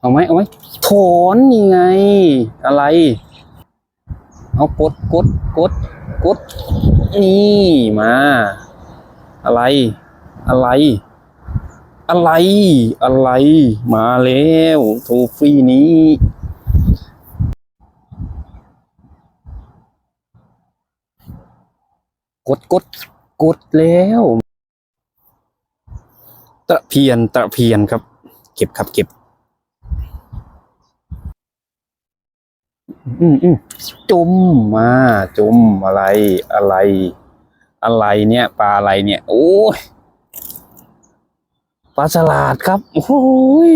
เอาไหมเอาไหมถอนนี่ไง อะไร เอากดกดกดกด นี่มา อะไร อะไร อะไร อะไร มาแล้วโทฟี่นี้กดกดกดแล้วตะเพียนตะเพียนครับ เก็บครับเก็บ อืมอืมจุ่มมาจุ่มอะไรอะไร อะไรเนี่ย ปลาอะไรเนี่ย โอ้ยปลาฉลาดครับ โอ้ย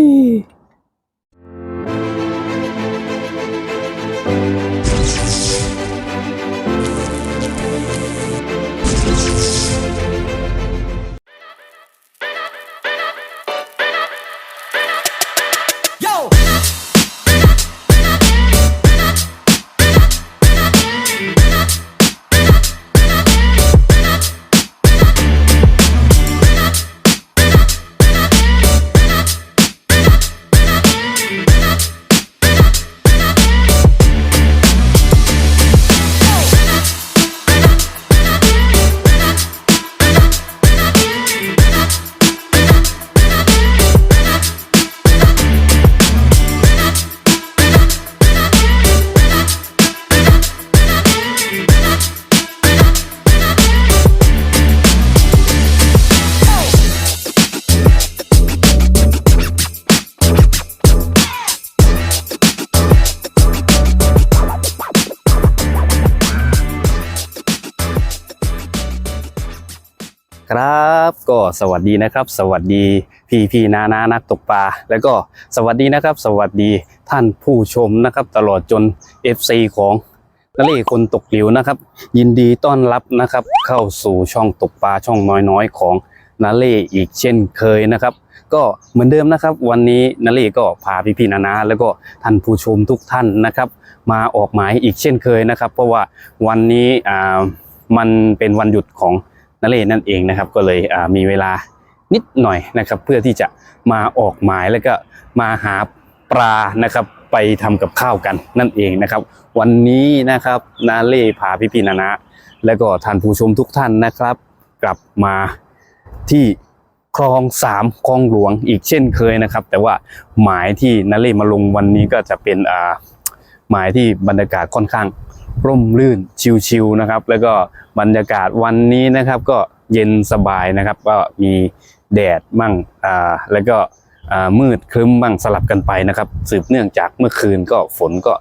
ก็สวัสดีนะครับ สวัสดีพี่พี่นานานักตกปลาแล้วก็สวัสดีนะครับ สวัสดีท่านผู้ชมนะครับ ตลอดจน FC ของนเล่คนตกหลิวนะครับ ยินดีต้อนรับนะครับ เข้าสู่ช่องตกปลาช่องน้อยๆ ของนาเล่อีกเช่นเคยนะครับ ก็เหมือนเดิมนะครับ วันนี้นาเล่ก็พาพี่พี่นานาแล้วก็ท่านผู้ชมทุกท่านนะครับ มาออกหมายอีกเช่นเคยนะครับ เพราะว่าวันนี้อ่ามันเป็นวันหยุดของ นเรศนั่นเองนะครับ ก็เลยมีเวลานิดหน่อยนะครับ เพื่อที่จะมาออกหมายแล้วก็มาหาปลานะครับไปทำกับข้าวกันนั่นเองนะครับ วันนี้นะครับนาเล่พาพี่พี่นานะแล้วก็ท่านผู้ชมทุกท่านนะครับ กลับมาที่คลองสามคลองหลวงอีกเช่นเคยนะครับ แต่ว่าหมายที่นาเล่มาลงวันนี้ก็จะเป็นอ่าหมายที่บรรยากาศค่อนข้าง ร่มรื่นชิวๆนะครับ แล้วก็บรรยากาศวันนี้นะครับ ก็เย็นสบายนะครับ ก็มีแดดมั่งอ่าแล้วก็มืดครึ้มบ้างสลับกันไปนะครับ สืบเนื่องจากเมื่อคืนก็ฝนก็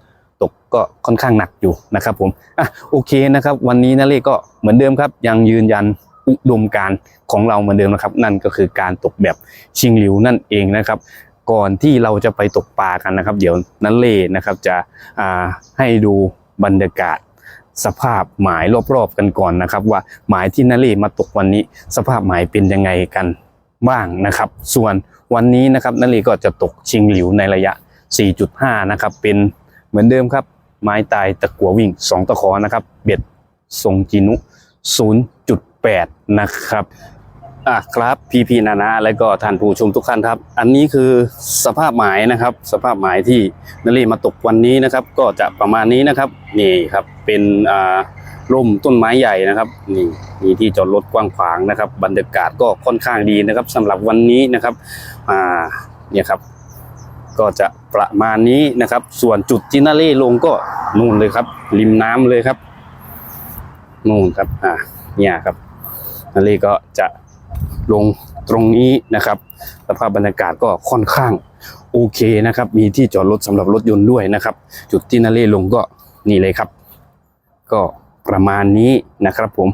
ตกก็ค่อนข้างหนักอยู่นะครับผมอะโอเคนะครับ วันนี้นาเล่ก็เหมือนเดิมครับ ยังยืนยันอุดมการของเราเหมือนเดิมนะครับ นั่นก็คือการตกแบบชิงหลิวนั่นเองนะครับ ก่อนที่เราจะไปตกปลากันนะครับ เดี๋ยวนันเล่นะครับจะให้ดู บรรยากาศ สภาพหมายรอบๆกันก่อนนะครับ ว่าหมายที่นาเล่มาตกวันนี้ สภาพหมายเป็นยังไงกันบ้างนะครับ ส่วนวันนี้นะครับนาเล่ก็จะตกชิงหลิวในระยะ 4.5 นะครับ เป็นเหมือนเดิมครับ ไม้ตายตะกัววิ่ง 2 ตะขอนะครับ เบ็ดทรงจินุ 0.8 นะครับ อะครับพี่พี่นานาแล้วก็ท่านผู้ชมทุกท่านครับ อันนี้คือสภาพหมายนะครับ สภาพหมายที่นเรศมาตกวันนี้นะครับ ก็จะประมาณนี้นะครับนี่ครับเป็นอ่าร่มต้นไม้ใหญ่นะครับ นี่มีที่จอดรถกว้างขวางนะครับ บรรยากาศก็ค่อนข้างดีนะครับสำหรับวันนี้นะครับอ่าเนี่ยครับ ก็จะประมาณนี้นะครับ ส่วนจุดที่นาเล่ลงก็นู่นเลยครับ ริมน้ำเลยครับนู่นครับอ่าเนี่ยครับนาเล่ก็จะ ลงตรงนี้นะครับ สภาพบรรยากาศก็ค่อนข้างโอเคนะครับ มีที่จอดรถสำหรับรถยนต์ด้วยนะครับ จุดที่นาเล่ลงก็นี่เลยครับ ก็ประมาณนี้นะครับผม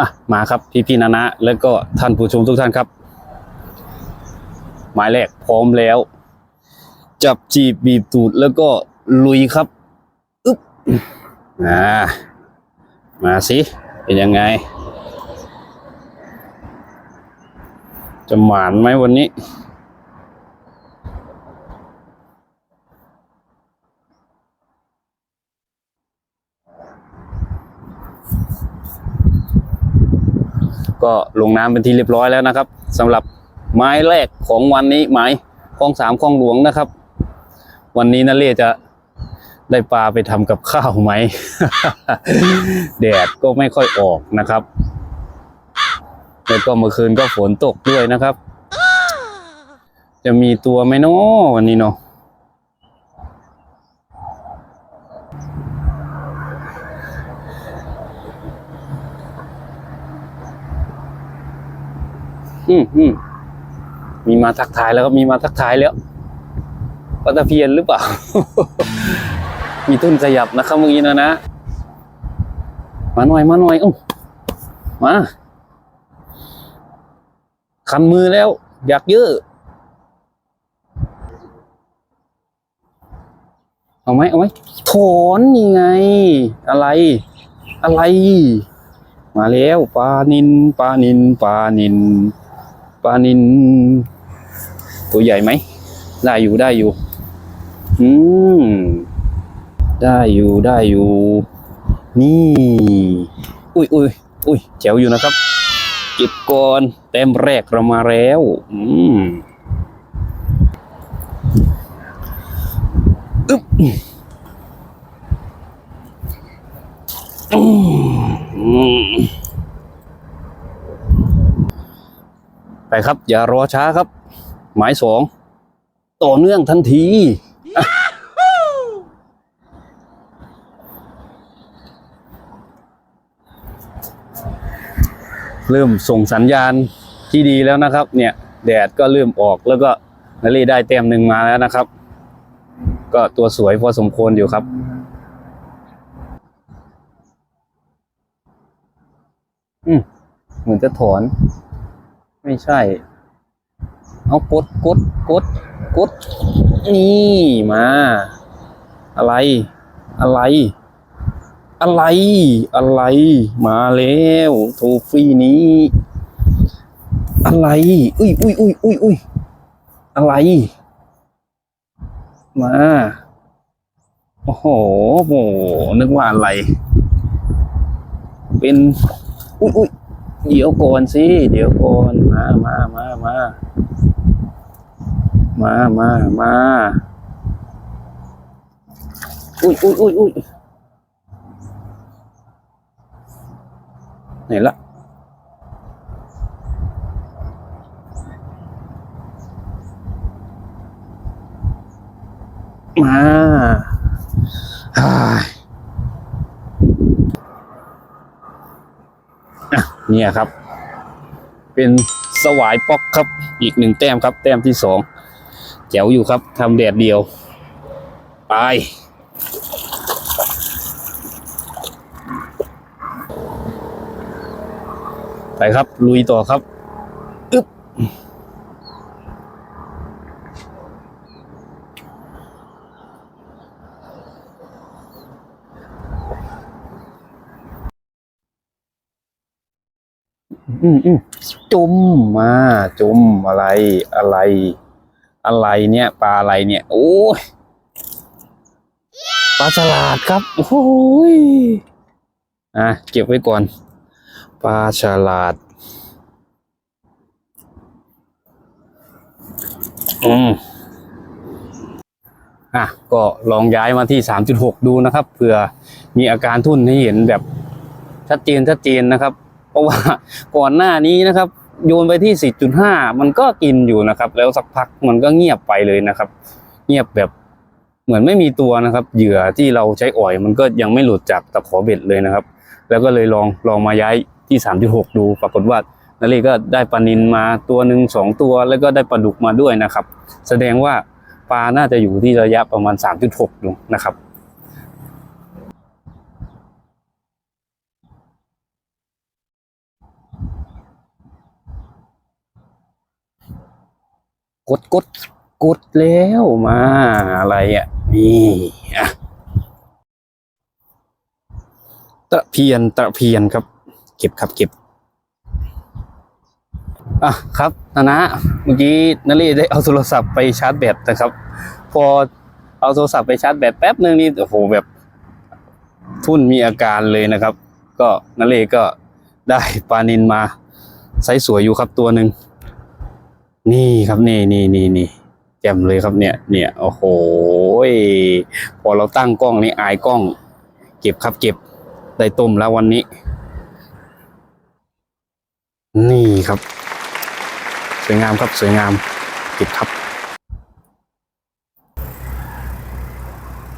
อะมาครับพี่พี่นานะแล้วก็ท่านผู้ชมทุกท่านครับ หมายแรกพร้อมแล้ว จับจีบบีบตูดแล้วก็ลุยครับอึ๊บอ่ามาสิเป็นยังไง จะหมานไหมวันนี้ ก็ลงน้ำเป็นที่เรียบร้อยแล้วนะครับสำหรับไม้แรกของวันนี้ไม้คลองสามคลองหลวงนะครับ วันนี้นาเล่จะได้ปลาไปทำกับข้าวไหม แดดก็ไม่ค่อยออกนะครับ แล้วก็เมื่อคืนก็ฝนตกด้วยนะครับ จะมีตัวไหมเนาะวันนี้เนาะอืมอืมมีมาทักทายแล้วก็มีมาทักทายแล้วปลาตะเพียนหรือเปล่า มีต้นขยับนะครับเมื่อกี้นะนะ มาหน่อยมาหน่อยเอ้ามา คันมือแล้ว อยากเยอะ เอาไหมเอาไหมถอนนี่ไง อะไร อะไร มาแล้วปลานินปลานินปลานินปลานิน ตัวใหญ่ไหม ได้อยู่ได้อยู่ อืม ได้อยู่ได้อยู่ นี่ อุ้ยอุ้ยอุ้ยแจ๋วอยู่นะครับ เก็บก่อนเต็มแรกเรามาแล้ว อืมอึ๊บอืมไปครับ อย่ารอช้าครับ หมายสอง ต่อเนื่องทันที เริ่มส่งสัญญาณที่ดีแล้วนะครับ เนี่ยแดดก็เริ่มออกแล้วก็นาเล่ได้แต้มหนึ่งมาแล้วนะครับ ก็ตัวสวยพอสมควรอยู่ครับอืมเหมือนจะถอน ไม่ใช่ เอากดกดกดกดนี่มา อะไร อะไร อะไร อะไร มาแล้วโทฟี่นี้ อะไร อุ้ยอุ้ยอุ้ยอุ้ยอุ้ยอะไร มา โอ้โหโอ้โหนึกว่าอะไร เป็น อุ้ยอุ้ยเดี๋ยวก่อนสิ เดี๋ยวก่อน มามามามามามามาอุ้ยอุ้ยอุ้ยอุ้ย ไหนละมาเนี่ยครับ เป็นสวายป๊อกครับ อีกหนึ่งแต้มครับ แต้มที่สองแจ๋วอยู่ครับทำแดดเดียว ไป ไปครับ ลุยต่อครับอึ๊บอืมอืมจุ่มมาจุ่มอะไรอะไร อะไรเนี่ย ปลาอะไรเนี่ย โอ้ยปลาฉลาดครับโอ้ยอะเก็บไว้ก่อน ปลาฉลาด อืมอะก็ลองย้ายมาที่ 3.6 ดูนะครับเผื่อมีอาการทุ่นให้เห็นแบบชัดเจนชัดเจนนะครับ เพราะว่าก่อนหน้านี้นะครับ โยนไปที่ 4.5 มันก็กินอยู่นะครับ แล้วสักพักมันก็เงียบไปเลยนะครับ เงียบแบบเหมือนไม่มีตัวนะครับ เหยื่อที่เราใช้อ่อยมันก็ยังไม่หลุดจากตะขอเบ็ดเลยนะครับ แล้วก็เลยลองลองมาย้าย ที่3.6ดูปรากฏว่านาเรก็ได้ปลานินมาตัวหนึ่งสองตัว แล้วก็ได้ปลาดุกมาด้วยนะครับ แสดงว่าปลาน่าจะอยู่ที่ระยะประมาณ 3.6ดูนะครับกดกดกดแล้วมาอะไรอะนี่อะตะเพียนตะเพียนครับ เก็บครับเก็บอะครับนานะเมื่อกี้นารีได้เอาโทรศัพท์ไปชาร์จแบตนะครับ พอเอาโทรศัพท์ไปชาร์จแบตแป๊บนึงนี่โอ้โหแบบ ทุ่นมีอาการเลยนะครับ ก็นาเรก็ได้ปลานินมาไซส์สวยอยู่ครับตัวหนึ่งนี่ครับนี่นี่นี่นี่แจ่มเลยครับเนี่ย เนี่ยโอ้โหพอเราตั้งกล้องนี่อายกล้อง เก็บครับเก็บได้ต้มแล้ววันนี้ นี่ครับ สวยงามครับสวยงามเก็บครับ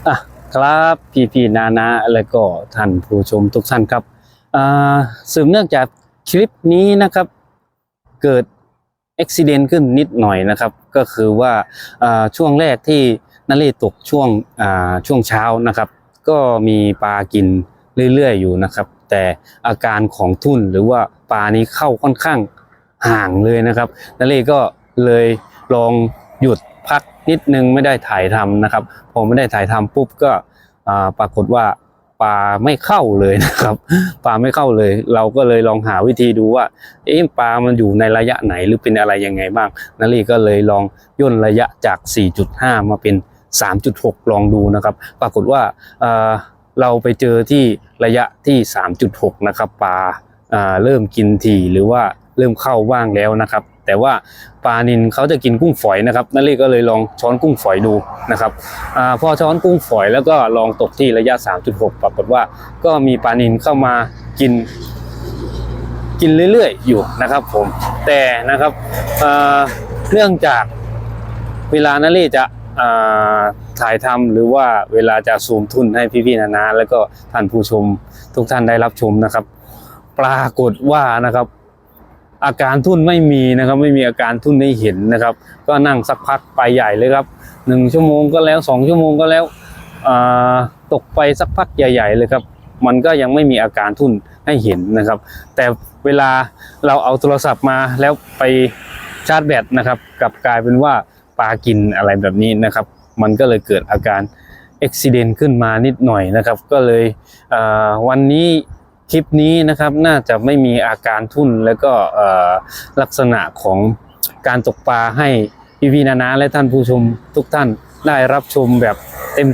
อะครับพี่พี่นานาแล้วก็ท่านผู้ชมทุกท่านครับอ่าสืบเนื่องจากคลิปนี้นะครับเกิดอุบิเหตุขึ้นนิดหน่อยนะครับ ก็คือว่าอ่าช่วงแรกที่นาเรตกช่วงอ่าช่วงเช้านะครับ ก็มีปลากินเรื่อยๆอยู่นะครับ แต่อาการของทุ่นหรือว่าปลานี้เข้าค่อนข้างห่างเลยนะครับนาเรศก็เลยลองหยุดพักนิดนึงไม่ได้ถ่ายทำนะครับ พอไม่ได้ถ่ายทำปุ๊บก็ปรากฏว่าปลาไม่เข้าเลยนะครับปลาไม่เข้าเลย เราก็เลยลองหาวิธีดูว่าเอ๊ะปลามันอยู่ในระยะไหนหรือเป็นอะไรยังไงบ้างนารีก็เลยลองย่นระยะจาก 4.5 มาเป็น 3.6 ลองดูนะครับ ปรากฏว่า เราไปเจอที่ระยะที่ 3.6 นะครับปลาเริ่มกินถี่หรือว่าเริ่มเข้าบ้างแล้วนะครับ แต่ว่าปลานินเขาจะกินกุ้งฝอยนะครับนารีก็เลยลองช้อนกุ้งฝอยดูนะครับอพอช้อนกุ้งฝอยแล้วก็ลองตกที่ระยะ 3.6 ปรากฏว่าก็มีปลานินเข้ามากินกินเรื่อยๆ อยู่นะครับผมแต่นะครับเนื่องจากเวลานาเล่จะ ถ่ายทำหรือว่าเวลาจะซูมทุนให้พี่ๆนานาแล้วก็ท่านผู้ชมทุกท่านได้รับชมนะครับ ปรากฏว่านะครับ อาการทุ่นไม่มีนะครับ ไม่มีอาการทุ่นให้เห็นนะครับ ก็นั่งสักพักไปใหญ่เลยครับหนึ่งชั่วโมงก็แล้วสองชั่วโมงก็แล้วตกไปสักพักใหญ่ ๆ เลยครับ มันก็ยังไม่มีอาการทุ่นให้เห็นนะครับ แต่เวลาเราเอาโทรศัพท์มาแล้วไปชาร์จแบตนะครับกลับกลายเป็นว่า ปลากินอะไรแบบนี้นะครับ มันก็เลยเกิดอาการอุบิเหตุขึ้นมานิดหน่อยนะครับ ก็เลยวันนี้คลิปนี้นะครับน่าจะไม่มีอาการทุ่นแล้วก็ลักษณะของการตกปลาให้พี่พี่นานาและท่านผู้ชมทุกท่านได้รับชมแบบ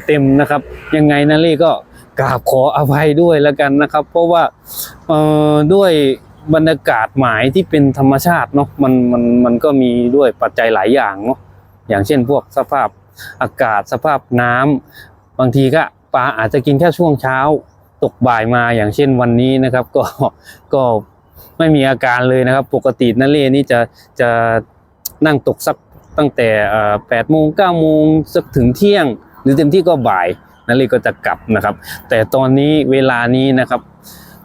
เต็มๆนะครับ ยังไงนะลี่ก็กราบขออภัยด้วยแล้วกันนะครับ เพราะว่าด้วยบรรยากาศหมายที่เป็นธรรมชาติเนาะมันมันมันก็มีด้วยปัจจัยหลายอย่างเนาะ อย่างเช่นพวกสภาพอากาศสภาพน้ำบางทีก็ปลาอาจจะกินแค่ช่วงเช้าตกบ่ายมาอย่างเช่นวันนี้นะครับ ก็ก็ไม่มีอาการเลยนะครับ ปกตินัเล่นี่จะจะนั่งตกสักตั้งแต่แปดโมงเก้าโมงสักถึงเที่ยง หรือเต็มที่ก็บ่ายนัเล่ก็จะกลับนะครับ แต่ตอนนี้เวลานี้นะครับ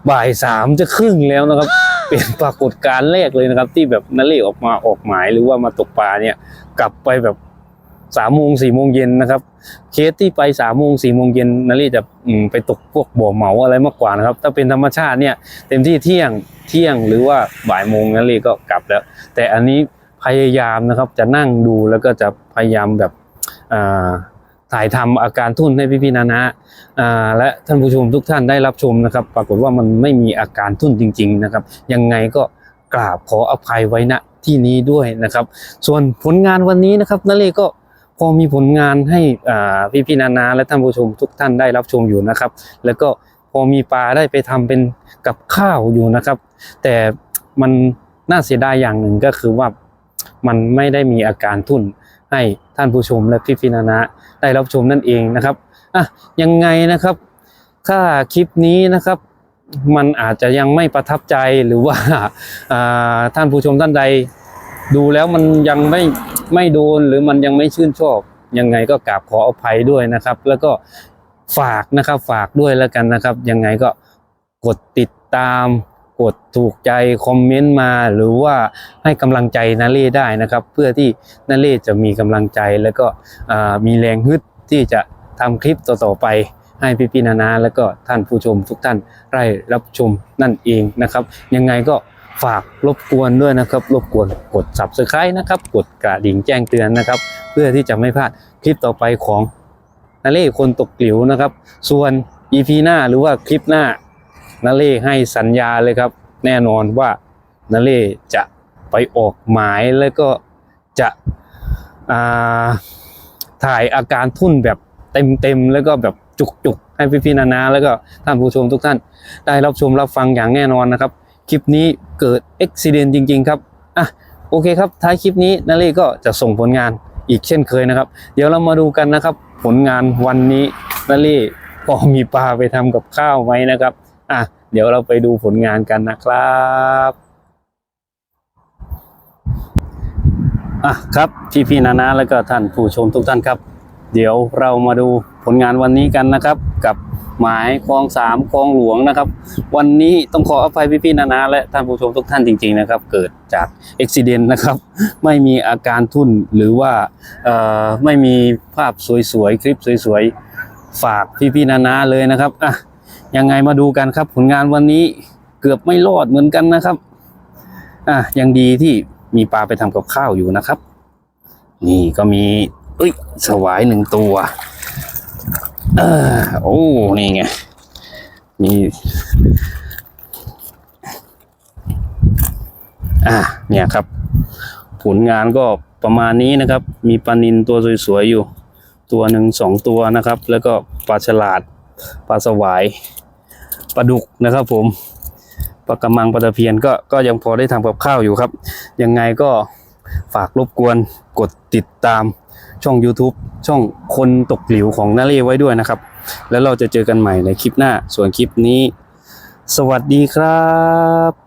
บ่ายสามจะครึ่งแล้วนะครับ เป็นปรากฏการณ์แรกเลยนะครับ ที่แบบนัเล่ออกมาออกหมายหรือว่ามาตกปลาเนี่ย กลับไปแบบสามโมงสี่โมงเย็นนะครับ เคสที่ไปสามโมงสี่โมงเย็นนารีจะไปตกพวกบ่อเหมาอะไรมากกว่านะครับ ถ้าเป็นธรรมชาติเนี่ย เต็มที่เที่ยงเที่ยงหรือว่าบ่ายโมงนารีก็กลับแล้ว แต่อันนี้พยายามนะครับจะนั่งดูแล้วก็จะพยายามแบบถ่ายทำอาการทุ่นให้พี่ๆนานาอ่าและท่านผู้ชมทุกท่านได้รับชมนะครับ ปรากฏว่ามันไม่มีอาการทุ่นจริง ๆ นะครับ ยังไงก็กราบขออภัยไว้ณ ที่นี้ด้วยนะครับ ส่วนผลงานวันนี้นะครับนาเลก็พอมีผลงานให้อ่พี่ๆนานาและท่านผู้ชมทุกท่านได้รับชมอยู่นะครับ แล้วก็พอมีปลาได้ไปทำเป็นกับข้าวอยู่นะครับ แต่มันน่าเสียดายอย่างหนึ่งก็คือว่ามันไม่ได้มีอาการทุ่นให้ท่านผู้ชมและพี่ๆนานาได้รับชมนั่นเองนะครับอะยังไงนะครับ ถ้าคลิปนี้นะครับ มันอาจจะยังไม่ประทับใจหรือว่าท่านผู้ชมท่านใด ดูแล้วมันยังไม่ไม่โดนหรือมันยังไม่ชื่นชอบยังไงก็กราบขออภัยด้วยนะครับ แล้วก็ฝากนะครับฝากด้วยแล้วกันนะครับ ยังไงก็กดติดตามกดถูกใจคอมเมนต์มาหรือว่าให้กำลังใจนาเล่ได้นะครับ เพื่อที่นาเล่จะมีกำลังใจแล้วก็มีแรงฮึดที่จะทำคลิปต่อๆไป ให้พี่ๆนานาแล้วก็ท่านผู้ชมทุกท่านได้รับชมนั่นเองนะครับ ยังไงก็ฝากรบกวนด้วยนะครับ รบกวนกด subscribe นะครับ กดกระดิ่งแจ้งเตือนนะครับ เพื่อที่จะไม่พลาดคลิปต่อไปของนาเล่คนตกหลิวนะครับ ส่วน EP หน้าหรือว่าคลิปหน้านาเล่ให้สัญญาเลยครับ แน่นอนว่านาเล่จะไปออกหมายแล้วก็จะถ่ายอาการทุ่นแบบเต็มๆแล้วก็แบบ จุกๆให้พี่ๆนานาแล้วก็ท่านผู้ชมทุกท่าน ได้รับชมรับฟังอย่างแน่นอนนะครับ คลิปนี้เกิดอุบิเหตุจริง ๆ ครับอะโอเคครับท้ายคลิปนี้นาเล่ก็จะส่งผลงานอีกเช่นเคยนะครับ เดี๋ยวเรามาดูกันนะครับ ผลงานวันนี้นาเล่ก็มีปลาไปทำกับข้าวไหมนะครับอะเดี๋ยวเราไปดูผลงานกันนะครับอะครับพี่พี่ๆนานาแล้วก็ท่านผู้ชมทุกท่านครับ เดี๋ยวเรามาดูผลงานวันนี้กันนะครับ กับหมายคลองสามคลองหลวงนะครับ วันนี้ต้องขออภัยพี่ๆนานาและท่านผู้ชมทุกท่านจริง ๆนะครับ เกิดจากอุบิเหตุนะครับ ไม่มีอาการทุ่นหรือว่าไม่มีภาพสวยๆ คลิปสวยๆ ฝากพี่ๆนานาเลยนะครับอะยังไงมาดูกันครับ ผลงานวันนี้เกือบไม่รอดเหมือนกันนะครับอะยังดีที่มีปลาไปทำกับข้าวอยู่นะครับ นี่ก็มี อ้ยสวายหนึ่งตัวเออโอ้นี่ไงมีอะเนี่ยครับ ผลงานก็ประมาณนี้นะครับ มีปลานินตัวสวยๆอยู่ ตัวหนึ่งสองตัวนะครับ แล้วก็ปลาฉลาดปลาสวายปลาดุกนะครับผมปลากระมังปลาตะเพียนก็ก็ยังพอได้ทำกับข้าวอยู่ครับ ยังไงก็ฝากรบกวนกดติดตาม ช่อง YouTube ช่องคนตกหลิวของนาเล่ไว้ด้วยนะครับ แล้วเราจะเจอกันใหม่ในคลิปหน้าส่วนคลิปนี้ สวัสดีครับ